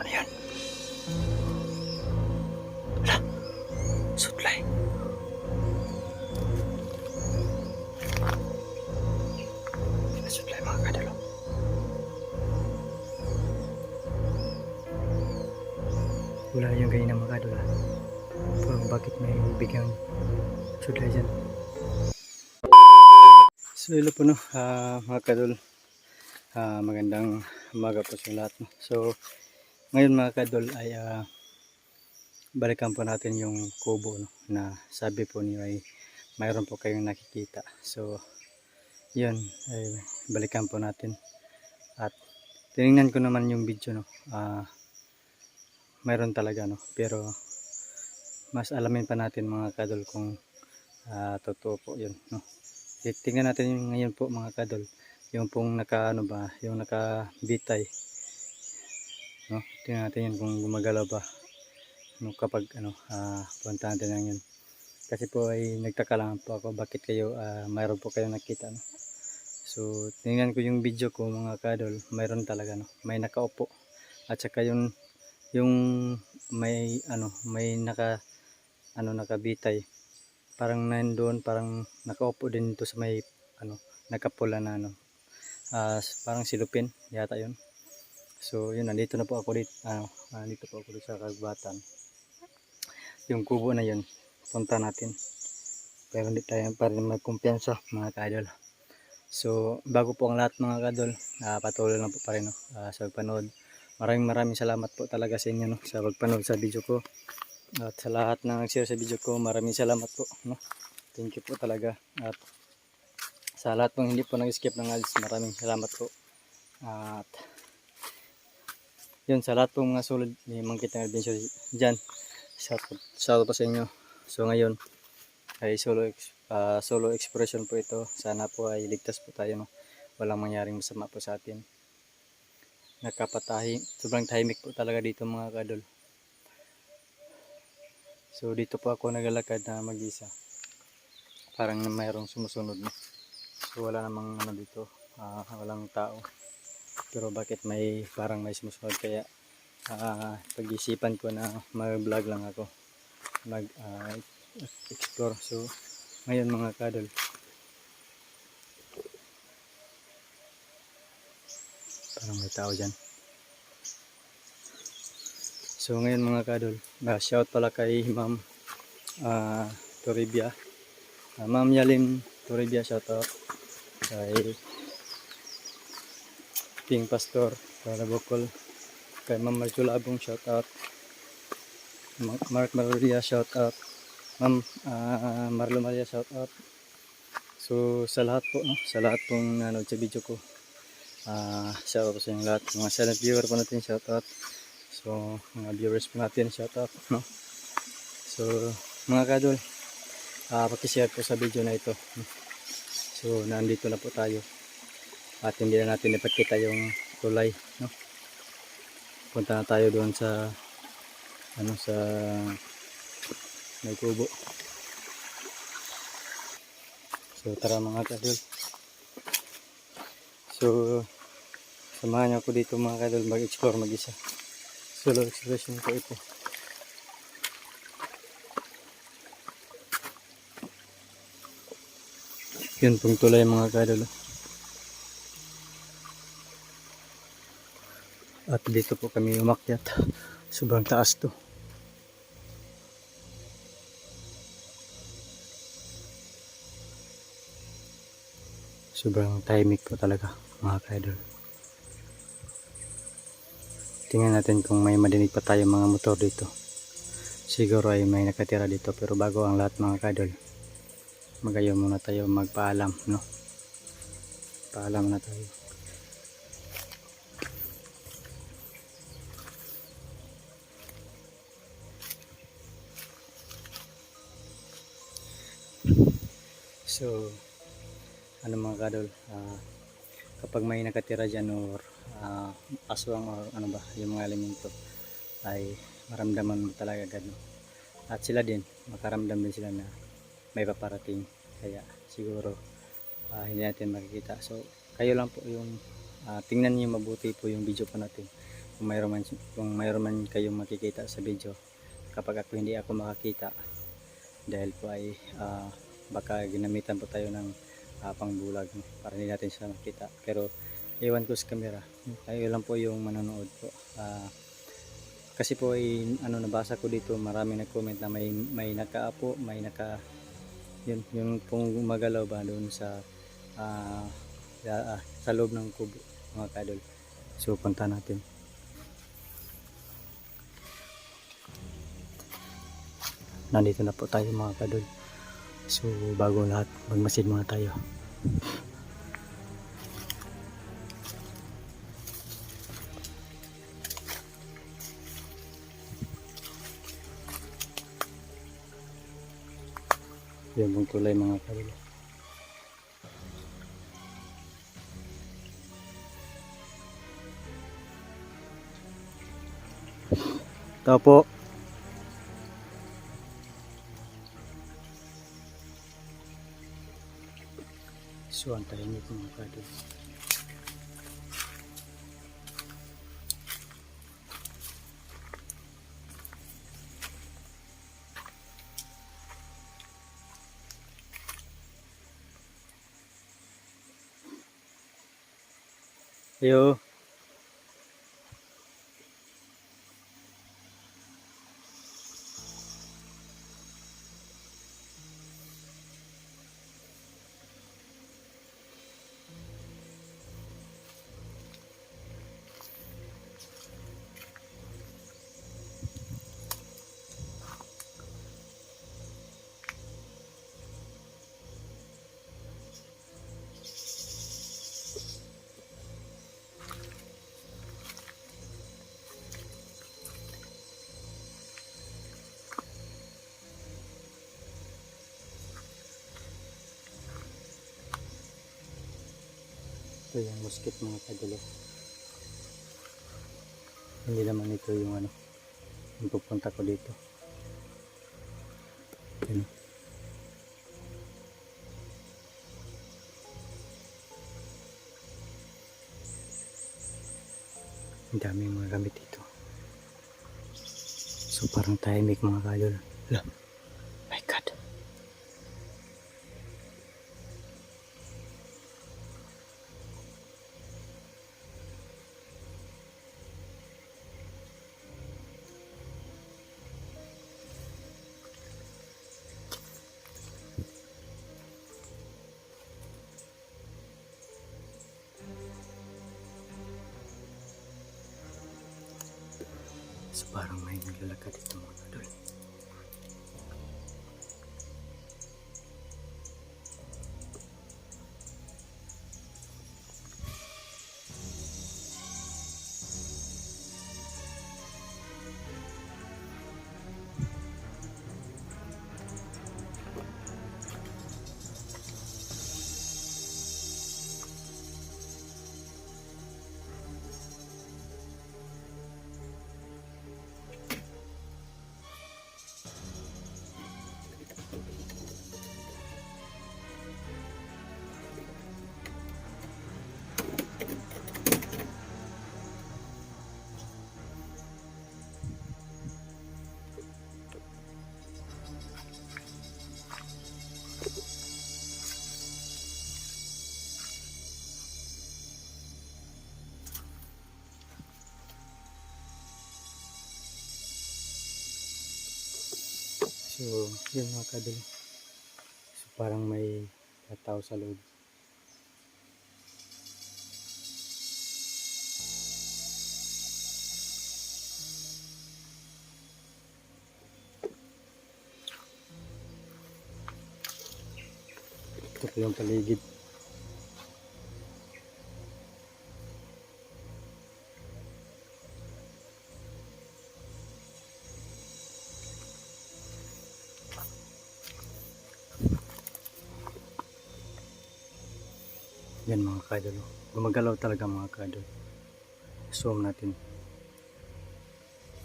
Ano yan? Wala. Sutlay. Sutlay mga kadalo. Wala yung ganyan mga kadalo. Parang bakit may bigang sutlay dyan? So hello po no, ah, mga kadol. Ah, magandang umaga po sa lahat. No? So ngayon mga kadol ay ah, balikan po natin yung kubo no, na sabi po niyo ay mayroon po kayong nakikita. So yun ay balikan po natin. At tiningnan ko naman yung video no. Ah, mayroon talaga no. Pero mas alamin pa natin mga kadol kung ah, totoo po yun no. Tingnan natin yung ngayon po mga kadol. Yung pong naka ano ba, yung nakabitay. No? Tingnan natin yun kung gumagalaw ba. No, kapag ano, ah punta natin lang yun. Kasi po ay nagtaka lang po ako bakit kayo ah, mayroon po kayo nakita no. So tingnan ko yung video ko mga kadol, mayroon talaga no. May nakaupo. At saka yung yung may ano, may naka ano nakabitay parang nandoon parang nakaupo din dito sa may ano nakapula na ano Ah, parang silupin yata yun so yun nandito na po ako dito ano nandito po ako dito sa kagubatan yung kubo na yun punta natin pero hindi tayo pa rin may kumpiyansa mga kadol so bago po ang lahat mga kadol ah, patuloy lang po pa rin no, ah, sa pagpanood maraming maraming salamat po talaga sa inyo no, sa pagpanood sa video ko at sa lahat na nag-share sa video ko, maraming salamat po. No? Thank you po talaga. At sa lahat pong hindi po nag-skip ng ads, maraming salamat po. At yun, sa lahat pong mga sulod ni Mangkit ng Adventure dyan, shout, shout po sa inyo. So ngayon, ay solo, ah, solo expression po ito. Sana po ay ligtas po tayo. No? Walang mangyaring masama po sa atin. Nakapatahi, sobrang tahimik po talaga dito mga kadol. So dito po ako naglalakad na mag-isa. Parang mayroong sumusunod no. So wala namang ano dito, ah, walang tao. Pero bakit may parang may sumusunod kaya ah, pag-isipan ko na mag-vlog lang ako. Mag ah, explore. So ngayon mga kadol. Parang may tao dyan. So ngayon mga kadol, uh, shout pala kay Ma'am uh, Toribia. Ah, Ma'am Yalim Toribia shout out. Kay King Pastor para Bukol. Kay Ma'am Marjula Abong shout out. Ma- Mark Maria shout out. Ma'am ah, Marlo Maria shout out. So sa lahat po no, sa lahat pong nanood sa video ko. Ah, shout out po sa inyo lahat. Mga silent viewer po natin shout out. So, mga viewers po natin, shout out, no? So, mga kadol, uh, pakishare po sa video na ito. So, nandito na po tayo. At hindi na natin ipakita yung tulay, no? Punta na tayo doon sa, ano, sa may kubo. So, tara mga kadol. So, samahan niyo ako dito mga kadol mag-explore mag-isa solo expression ko ito yun pong tulay mga kadalo at dito po kami umakyat sobrang taas to sobrang tahimik po talaga mga kadalo Tingnan natin kung may madinig pa tayo mga motor dito. Siguro ay may nakatira dito pero bago ang lahat mga kadol. Magayon muna tayo magpaalam, no? Paalam na tayo. So, ano mga kadol, ah, kapag may nakatira dyan or ah, aswang or ano ba yung mga elemento ay maramdaman mo talaga agad no? at sila din makaramdam din sila na may paparating. Kaya siguro ah, hindi natin makikita. So kayo lang po yung ah, tingnan niyo mabuti po yung video po natin. Kung mayroon man, kung mayroon man kayong makikita sa video kapag ako hindi ako makakita dahil po ay ah, baka ginamitan po tayo ng uh, pangbulag para hindi natin siya makita. Pero iwan ko sa camera. Kayo lang po yung manonood po. Ah, kasi po ay ano nabasa ko dito marami nag-comment na may may nakaapo may naka yun yung pong gumagalaw ba doon sa sa, ah, sa loob ng kubo mga kadol so punta natin. Nandito na po tayo mga kadol so bago lahat magmasid muna tayo Yan pong tulay mga kadol. Ito po. Po mga kadol. Yo. Ito yung musket mga kadulo. Hindi naman ito yung ano, yung pupunta ko dito. Yan. Ang dami mga gamit dito. So parang tahimik mga kadol. Lah, So parang may naglalakad dito mga kadol. So, yun mga kadol. So, parang may tao sa loob. Ito yung paligid. Yan mga kadol. Gumagalaw talaga mga kadol. Zoom natin.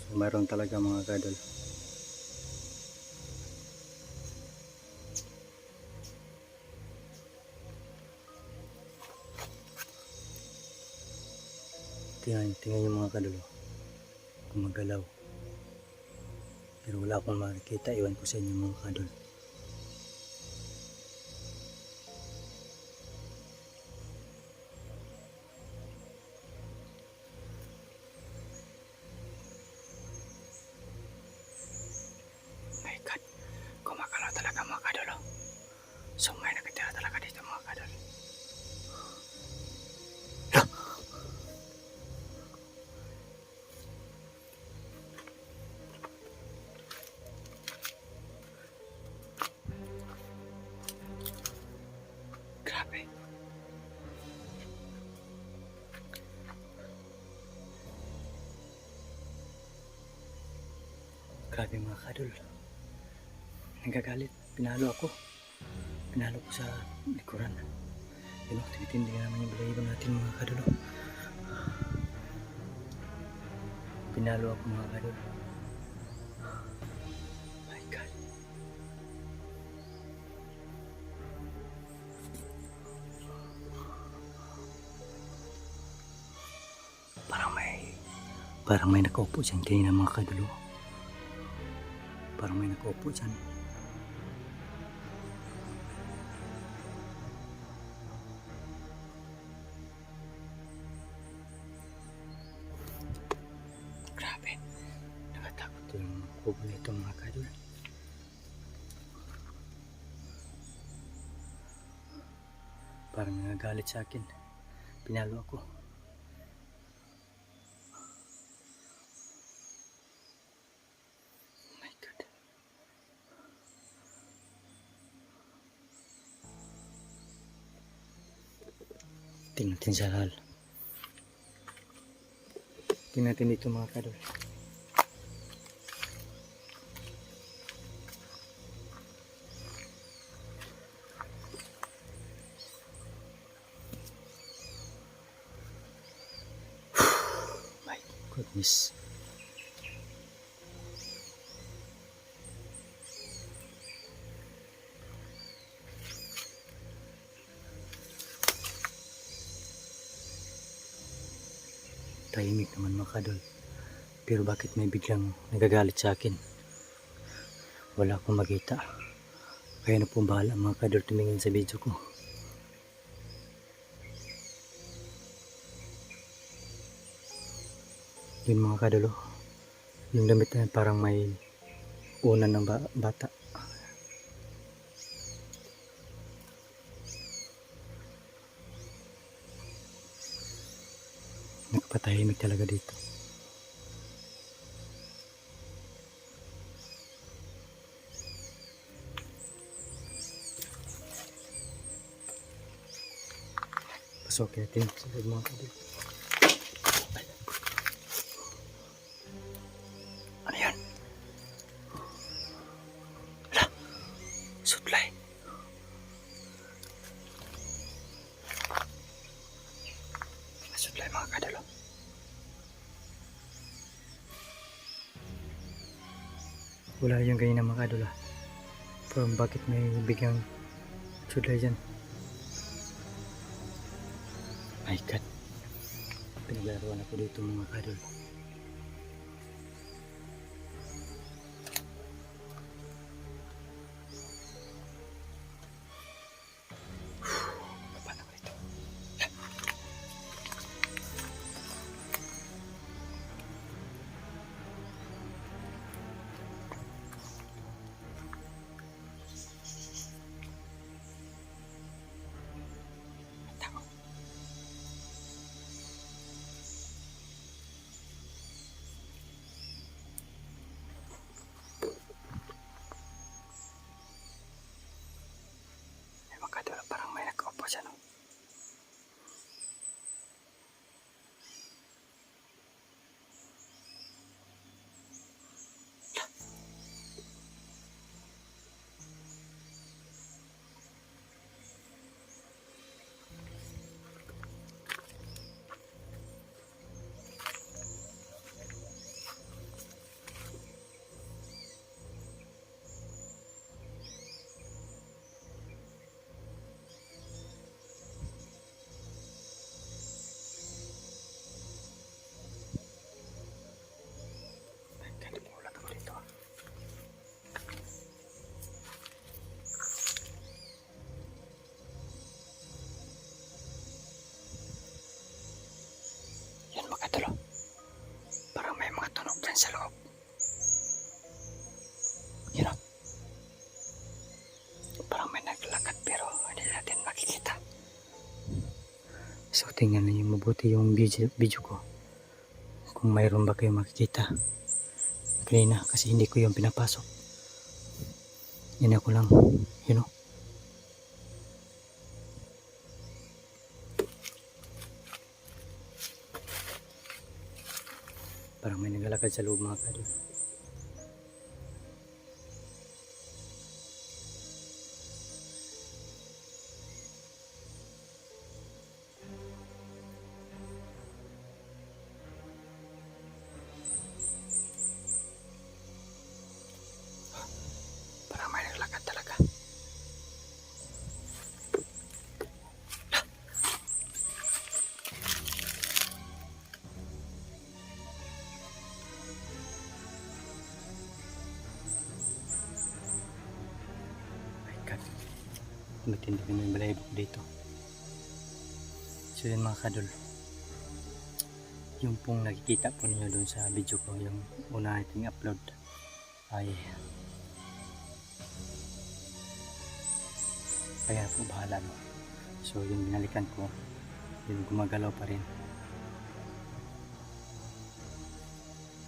So, mayroon talaga mga kadol. Tingnan, tingnan yung mga kadol. oh. gumagalaw. Pero wala akong makikita. Iwan ko sa inyo mga kadol. Grabe mga kadol. Nagagalit. Pinalo ako. Pinalo ko sa likuran. Yun o, tinitindi naman yung balayibo natin mga kadol. oh. Pinalo ako mga kadol. My God. Parang may parang may nakaupo dyan kanina mga kadulo. Parang may nakaupo dyan. Grabe. Nakatakot yung kubo nito mga kadulo. Parang nagagalit sa akin. Pinalo ako. Natin sa hal. Tingnan natin dito mga kadol. Goodness. Naman mga kadol. Pero bakit may biglang nagagalit sa akin? Wala akong makita. Kaya na po bahala mga kadol tumingin sa video ko. Yun mga kadol oh. Yung damit na parang may unan ng ba- bata. Nagpatahimik talaga dito. Pasokin natin sa mga kadol. Ano yan? Sutlay. Sutlay Wala yung ganyan mga kadol ah. Pero bakit may biglang sutlay dyan? My God. Pinaglarawan ako dito mga kadol. sa loob. You know, parang may naglakad pero hindi natin makikita. So tingnan ninyo mabuti yung video, video ko. Kung mayroon ba kayong makikita. Kanina kasi hindi ko yung pinapasok. Yan ako lang, you know. Parang may naglalakad sa loob Matindi naman yung balay dito. So yun mga kadol. Yung pong nakikita po niyo doon sa video ko, yung una nating upload ay kaya po bahala no. So yung binalikan ko, yun gumagalaw pa rin.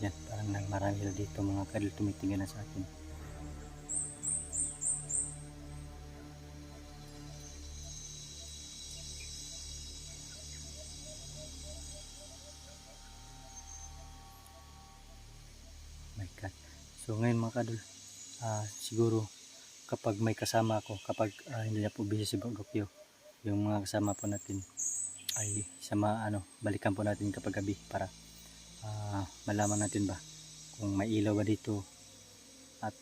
Yan, parang nang marami na dito mga kadol tumitingin na sa akin. So ngayon mga kadol, ah, siguro kapag may kasama ako, kapag ah, hindi na po busy si Bagokyo, yung mga kasama po natin ay sama ano, balikan po natin kapag gabi para ah, malaman natin ba kung may ilaw ba dito. At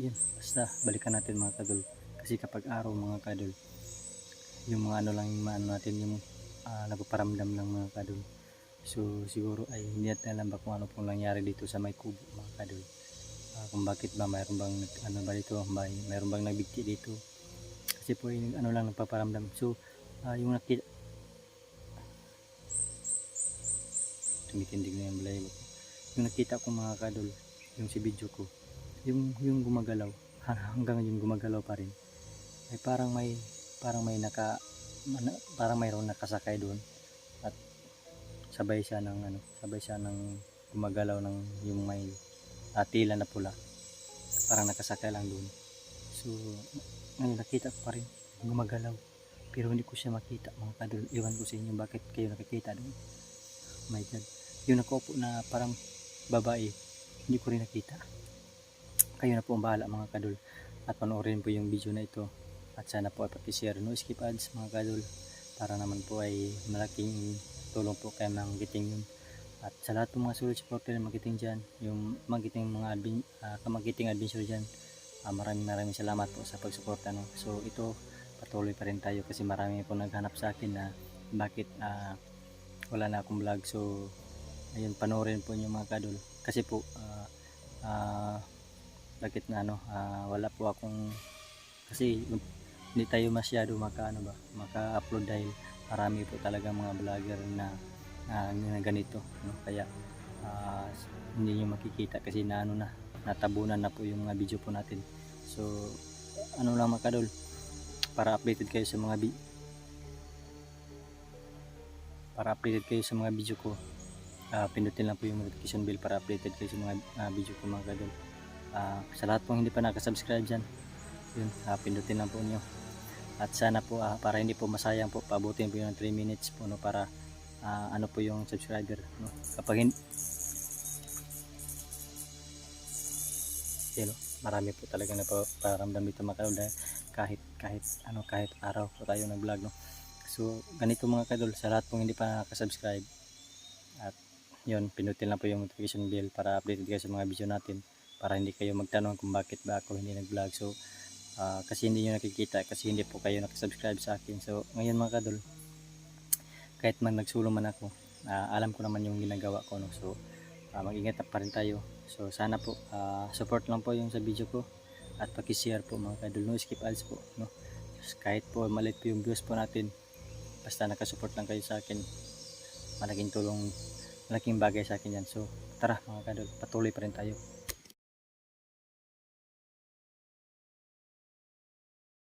yun, basta balikan natin mga kadol kasi kapag araw mga kadol yung mga ano lang yung ano natin yung uh, nagpaparamdam lang mga kadol So siguro ay hindi natin alam ba kung ano pong nangyari dito sa may kubo mga kadol. Ah, kung bakit ba mayroon bang ano ba dito, may mayroon bang nagbigti dito. Kasi po yung ano lang nagpaparamdam. So ah, yung nakita tumitindig na yung balahibo. Yung nakita ko mga kadol, yung si video ko, yung yung gumagalaw, hanggang yung gumagalaw pa rin. Ay parang may parang may naka mana- parang mayroong nakasakay doon sabay siya ng ano, sabay siya ng gumagalaw ng yung may uh, tila na pula. Parang nakasakay lang doon. So, ngayon nakita ko pa rin gumagalaw. Pero hindi ko siya makita mga kadol. Iwan ko sa inyo bakit kayo nakikita doon. My God. Yung nakaupo na parang babae, hindi ko rin nakita. Kayo na po ang bahala mga kadol. At panoorin po yung video na ito. At sana po ay pakishare. No skip ads mga kadol. Para naman po ay malaking tulong po kay Mang Giting yun. At sa lahat ng mga solid supporter ng Magiting dyan, yung Magiting mga advin, uh, kamagiting adventure dyan, uh, maraming maraming salamat po sa pagsuporta. No? So ito, patuloy pa rin tayo kasi marami po naghanap sa akin na bakit uh, wala na akong vlog. So ayun, panoorin po niyo mga kadol. Kasi po, uh, uh, bakit na ano, uh, wala po akong, kasi hindi tayo masyado maka, ano ba, maka-upload dahil marami po talaga mga vlogger na, na, na ganito no? kaya uh, hindi nyo makikita kasi na ano na natabunan na po yung mga video po natin. So ano lang mga kadol para updated kayo sa mga para updated kayo sa mga video ko uh, pindutin lang po yung notification bell para updated kayo sa mga uh, video ko mga kadol. Uh, sa lahat pong hindi pa nakasubscribe dyan yun, uh, pindutin lang po nyo. At sana po ah, para hindi po masayang po pabutin po yung 3 minutes po no para ah, ano po yung subscriber no? Kapag hindi yun, marami po talaga na paramdam dito mga kadol dahil kahit kahit ano kahit araw po tayo nag vlog no? So ganito mga kadol sa lahat pong hindi pa nakasubscribe at yun pinutin lang po yung notification bell para updated kayo sa mga video natin para hindi kayo magtanong kung bakit ba ako hindi nag vlog so uh, kasi hindi nyo nakikita kasi hindi po kayo nakasubscribe sa akin. So ngayon mga kadol kahit man nagsulong man ako uh, alam ko naman yung ginagawa ko no? so uh, mag-ingat pa rin tayo. So sana po uh, support lang po yung sa video ko at pakishare po mga kadol no? Skip ads po no? Kahit po maliit po yung views po natin basta nakasupport lang kayo sa akin. Malaking tulong malaking bagay sa akin yan. So tara mga kadol patuloy pa rin tayo